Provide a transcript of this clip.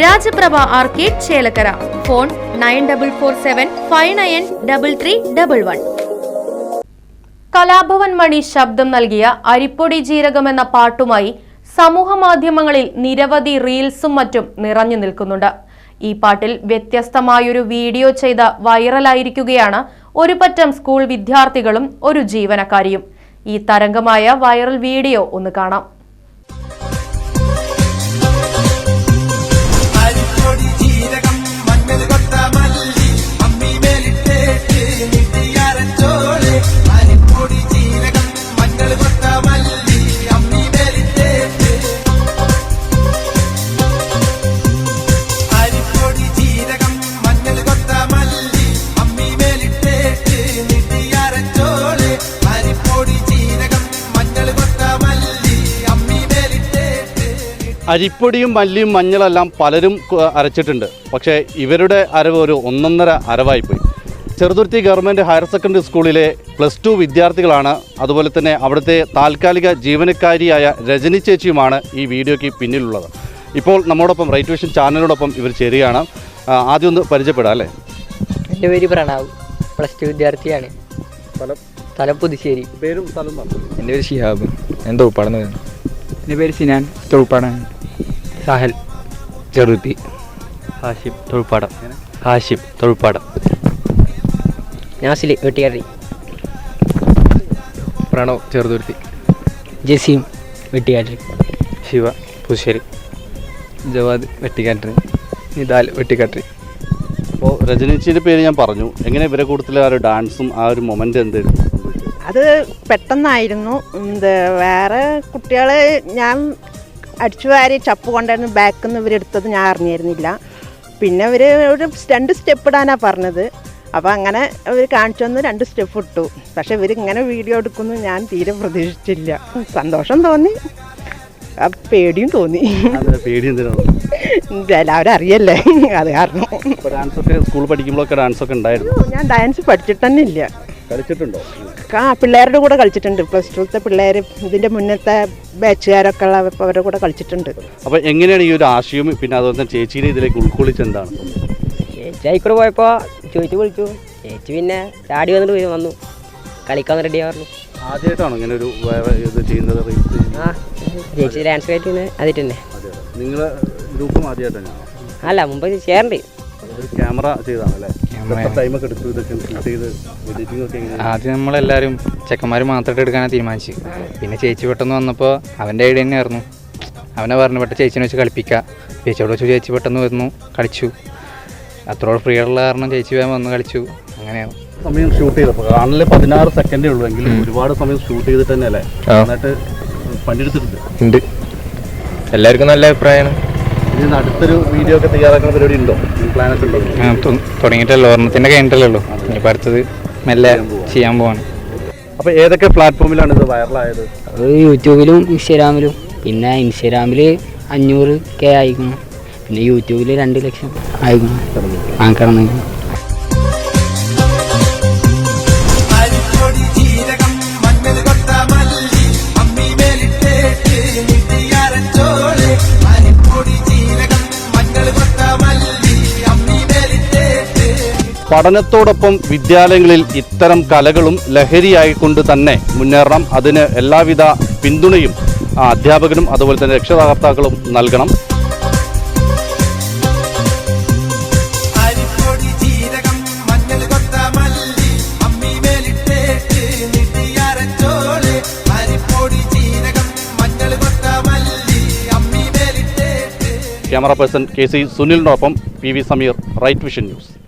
Rajaprabha arcade Chelakkara. Phone nine double four seven five nine double three double one. Kalabhavan Mani ശബ്ദം നൽകിയ അരിപ്പൊടി ജീരകം എന്ന പാട്ടുമായി സമൂഹ മാധ്യമങ്ങളിൽ നിരവധി റീൽസും മറ്റും നിറഞ്ഞു നിൽക്കുന്നുണ്ട്. ഈ പാട്ടിൽ വ്യത്യസ്തമായൊരു വീഡിയോ ചെയ്ത വൈറലായിരിക്കുകയാണ് ഒരു പറ്റം സ്കൂൾ വിദ്യാർത്ഥികളും ഒരു ജീവനക്കാരിയും. ഈ തരംഗമായ വൈറൽ വീഡിയോ ഒന്ന് കാണാം. അരിപ്പൊടിയും മല്ലിയും മഞ്ഞളെല്ലാം പലരും അരച്ചിട്ടുണ്ട്. പക്ഷേ ഇവരുടെ അരവ് ഒരു ഒന്നൊന്നര അരവായിപ്പോയി. ചെറുതുരുത്തി ഗവൺമെന്റ് ഹയർ സെക്കൻഡറി സ്കൂളിലെ പ്ലസ് ടു വിദ്യാർത്ഥികളാണ്. അതുപോലെ തന്നെ അവിടുത്തെ താൽക്കാലിക ജീവനക്കാരിയായ രജനി ചേച്ചിയുമാണ് ഈ വീഡിയോയ്ക്ക് പിന്നിലുള്ളത്. ഇപ്പോൾ നമ്മോടൊപ്പം റൈറ്റ് വിഷൻ ചാനലിനോടൊപ്പം ഇവർ ചേരുകയാണ്. ആദ്യം ഒന്ന് പരിചയപ്പെടാം അല്ലേ? എന്റെ പേര് പ്രണാവ്. പ്ലസ് ടു വിദ്യാർത്ഥിയാണ്. സ്ഥലം? പുതുശ്ശേരി. പേരും സ്ഥലം എന്റെ പേര് ഷിഹാബ്. ഞാൻ തൊഴുപ്പാടെന്ന് വരുന്നു എന്റെ പേര് സിനാൻ. തൊഴുപ്പാടാണ് സാഹൽ ചെറുത്തി ഹാഷിം തൊഴുപ്പാടം ഹാഷിം തൊഴുപ്പാടം നാസിലി വെട്ടിയാറി. പ്രണവ് ചെറുതുരുത്തി. ജസീം വെട്ടിയാടി ശിവ പുശ്ശേരി ജവാദ് വെട്ടിക്കാട്ടറി നിദാൽ വെട്ടിക്കാട്ടറി അപ്പോൾ രജനി പേര് ഞാൻ പറഞ്ഞു. എങ്ങനെ ഇവരെ കൂടുതൽ ആ ഒരു ഡാൻസും ആ ഒരു മൊമെന്റ് എന്തായിരുന്നു അത് പെട്ടെന്നായിരുന്നു. ഇത് വേറെ കുട്ടികളെ ഞാൻ അടിച്ചു വാരി ചപ്പ് കൊണ്ടായിരുന്നു ബാക്കിൽ നിന്ന് ഇവരെടുത്തത് ഞാൻ അറിഞ്ഞിരുന്നില്ല. പിന്നെ ഇവർ ഒരു രണ്ട് സ്റ്റെപ്പ് ഇടാനാണ് പറഞ്ഞത്. അപ്പോൾ അങ്ങനെ അവർ കാണിച്ചു തന്നു രണ്ട് സ്റ്റെപ്പ് ഇട്ടു. പക്ഷേ ഇവർ ഇങ്ങനെ വീഡിയോ എടുക്കുന്നു ഞാൻ തീരെ പ്രതീക്ഷിച്ചില്ല. സന്തോഷം തോന്നി. പേടിയും തോന്നി. എല്ലാവരും അറിയല്ലേ? അത് കാരണം. സ്കൂൾ പഠിക്കുമ്പോഴൊക്കെ ഡാൻസൊക്കെ ഉണ്ടായിരുന്നു. ഞാൻ ഡാൻസ് പഠിച്ചിട്ട് തന്നെ ഇല്ല. കളിച്ചിട്ടുണ്ടോ? ആ പിള്ളേരുടെ കൂടെ കളിച്ചിട്ടുണ്ട്. പ്ലസ് ടുത്തെ പിള്ളേർ ഇതിന്റെ മുന്നത്തെ ബാച്ചുകാരൊക്കെ ഉള്ള അവരുടെ കൂടെ കളിച്ചിട്ടുണ്ട്. അപ്പോൾ എങ്ങനെയാണ് ഈ ഒരു ആശയം? പിന്നെ അതുപോലെ തന്നെ ചേച്ചീനെ ഇതിലേക്ക് ഉൾക്കൊള്ളിച്ച് എന്താണ്? ചേച്ചി ആയിക്കൂടെ പോയപ്പോൾ ചോദിച്ചു വിളിച്ചു. ചേച്ചി പിന്നെ ചാടി വന്നിട്ട് വന്നു. കളിക്കാൻ റെഡി ആവുന്നു ആദ്യമായിട്ടാണോ ഇങ്ങനെ ഒരു വേറെ ഇത് ചെയ്യുന്നത് ആ ചേച്ചി ഡാൻസ് കളിക്കുന്ന അതിട്ട് തന്നെ അതെ നിങ്ങൾ ഗ്രൂപ്പും ആദ്യമായിട്ടാണ്? അല്ല മുമ്പ് ചേരണ്ട് ക്യാമറ ചെയ്താണല്ലേ ആദ്യം നമ്മളെല്ലാവരും ചെക്കന്മാർ മാത്രമായിട്ട് എടുക്കാനാണ് തീരുമാനിച്ചു പിന്നെ ചേച്ചി പെട്ടെന്ന് വന്നപ്പോൾ അവന്റെ ഐഡിയ തന്നെയായിരുന്നു അവനെ പറഞ്ഞു പെട്ടെന്ന് ചേച്ചിനെ വെച്ച് കളിപ്പിക്കുക ചേച്ചിയോട് വെച്ച് ചേച്ചി പെട്ടെന്ന് വന്നു കളിച്ചു. അത്രയോട് ഫ്രീ ഉള്ള കാരണം ചേച്ചി വേഗം വന്ന് കളിച്ചു. അങ്ങനെയാണ്. സമയം ഷൂട്ട് ചെയ്തപ്പോൾ കാണലിൽ പതിനാറ് സെക്കൻഡേ ഉള്ളൂ എങ്കിലും ഒരുപാട് സമയം ഷൂട്ട് ചെയ്തിട്ട് തന്നെ അല്ലേ എന്നിട്ട് പണ്ടെടുത്തിട്ടുണ്ട് ഉണ്ട്. എല്ലാവർക്കും നല്ല അഭിപ്രായമാണ്. ഇനി അടുത്തൊരു വീഡിയോ ഒക്കെ തയ്യാറാക്കുന്ന പരിപാടി ഉണ്ടോ? പ്ലാനൊക്കെ ഉണ്ടോ? തുടങ്ങിയിട്ടല്ലോ ഒരെണ്ണത്തിന്റെ കഴിഞ്ഞിട്ടല്ലോ ഇനിയിപ്പോൾ അടുത്തത് മെല്ലെ ചെയ്യാൻ പോവാണ്. അപ്പോൾ ഏതൊക്കെ പ്ലാറ്റ്ഫോമിലാണ് ഇത് വൈറലായത് അത് യൂട്യൂബിലും ഇൻസ്റ്റാഗ്രാമിലും. പിന്നെ ഇൻസ്റ്റാഗ്രാമിൽ അഞ്ഞൂറ് കെ ആയിക്കുന്നു. പിന്നെ യൂട്യൂബിൽ രണ്ട് ലക്ഷം ആയിക്കുന്നു. ആ കിടന്നു. പഠനത്തോടൊപ്പം വിദ്യാലയങ്ങളിൽ ഇത്തരം കലകളും ലഹരിയായിക്കൊണ്ട് തന്നെ മുന്നേറണം. അതിന് എല്ലാവിധ പിന്തുണയും അധ്യാപകനും അതുപോലെ തന്നെ രക്ഷകർത്താക്കളും നൽകണം. Camera person K C സുനിലിനൊപ്പം P V Sameer right vision news.